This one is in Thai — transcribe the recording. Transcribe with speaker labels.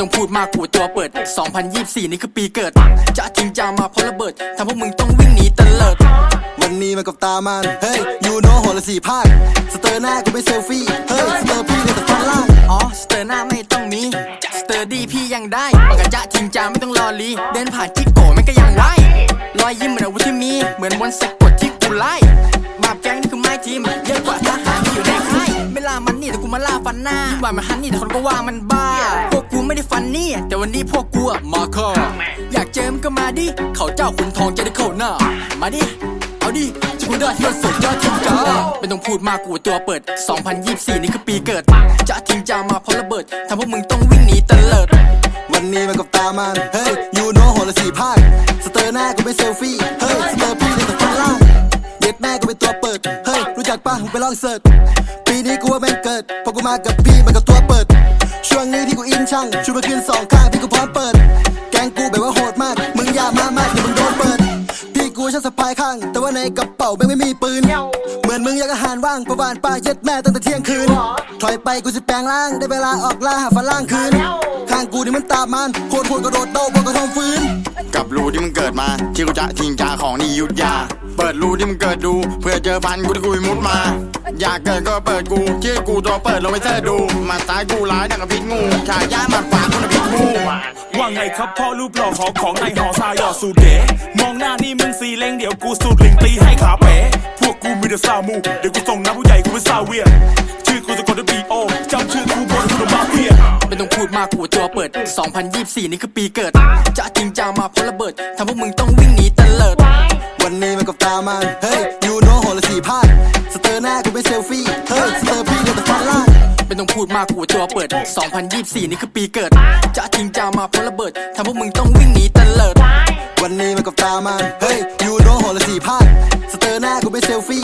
Speaker 1: ต้องพูดมากกูตัวเปิด 2024 นี่คือปีเกิด จะจริงจังมาเพราะระเบิดทำพวกมึงต้องวิ่งหนีเตลิด
Speaker 2: วันนี้มันกับตามัน เฮ้ย ยูโนโหละสี่ภาคสเตอร์หน้ากูไม่เซลฟี่ เฮ้ยสเตอร์พี่ในแต่ฟันล่าง
Speaker 1: อ๋อ สเตอร์หน้าไม่ต้องมีสเตอร์ดี้พี่ยังได้ปากกะจะจริงจังไม่ต้องรอลี เดินผ่านจิกโกมันก็ยังไหวรอยยิ้มเหมือนอาวุธที่มี เหมือนมนต์สะกดที่กูไล่ กูมาล่าฟันหน้ายิ่งกว่ามันฮันนี่แต่คนก็ว่ามันบ้า พวกกูไม่ได้ฟันนี่ แต่วันนี้พวกกูอะมาคออยากเจอมันก็มาดิ เขาเจ้าขุนทองจะได้เข้าหน้า มาดิ เอาดิจะกูได้ที่มันสุดยอดจริงจ้าไม่ต้องพูดมากกูตัวเปิด 2024 นี่คือปีเกิด จะจริงจังมาเพราะระเบิดทำพวกมึงต้องวิ่งหนีเตลิด
Speaker 2: วันนี้มันกับตามัน เฮ้ยยูโนโหละสี่ภาคสเตอร์หน้ากูไม่เซลฟี่ เฮ้ยสเตอร์พี่ในแต่ฟันล่างเย็ดแม่กูเป็นตัวเปิด เฮ้ยรู้จักปะมึงไปลองเสิร์ชปี นี้กูว่าแม่งเกิดพอกูมากับพี่มันกับตัวเปิด ช่วงนี้ที่กูอินช่างชูมาขึ้นสองข้างพี่กูพร้อมเปิด แกงกูแบบว่าโหดมาก มึงอย่ามามากเดี๋ยวมึงโดนเปิด พี่กูช่างสะพายข้าง แต่ว่าในกระเป๋าแม่งไม่มีปืน เหมือนมึงอยากอาหารว่างประวานป้าเย็ดแม่ตั้งแต่เที่ยงคืน ถอยไปกูจะแปลงร่างได้เวลาออกล่าหาฝรั่งคืน ข้างกูนี่มันตามมันโคตรโหดกระโดดโต้บนกระทงฟื้น
Speaker 3: เกิดมาที่กูจะทิ้งจาของนี่ยุทธยา เปิดรูที่มึงเกิดดู เพื่อเจอพันกูที่กูมุดมา อยากเกิดก็เปิดกูชื่กูตัวเปิดลงไปเสิร์ชดูมาซ้ายกูร้ายดังกับพิษงูฉายามัดฝากูน่ะพิษงู
Speaker 4: ว่าไงครับพ่อรูปหล่อขอของในหอซายอสูดเดมองหน้านี่มึงสีเล้งเดี๋ยวกูสูดลิงตีให้ขาเป๋พวกกูมีแต่ซามูเดี๋ยวกูส่งน้ำผู้ใหญ่กูเป็นซาเวีย ชื่อกูสะกดด้วยบีโอจำชื่อกูบนกูมาเฟีย
Speaker 1: ไม่ต้องพูดมากกูตัวเปิด 2024 นี่คือปีเกิด จะจริงจังมาเพราะระเบิดทำพวกมึงต้องวิ่งหนีเตลิด
Speaker 2: วันนี้มันกับตามันเฮ้ยยูโนโหละสี่ภาคสเตอร์หน้ากูไม่เซลฟี่เฮ้ยสเตอร์พี่ในแต่ฟันล่าง
Speaker 1: ไม่ต้องพูดมากกูตัวเปิด 2024 นี่คือปีเกิด จะจริงจังมาเพราะระเบิดทำพวกมึงต้องวิ่งหนีเตลิด
Speaker 2: วันนี้มันกับตามันเฮ้ยยูโนโหละสี่ภาคสเตอร์หน้ากูไม่เซลฟี่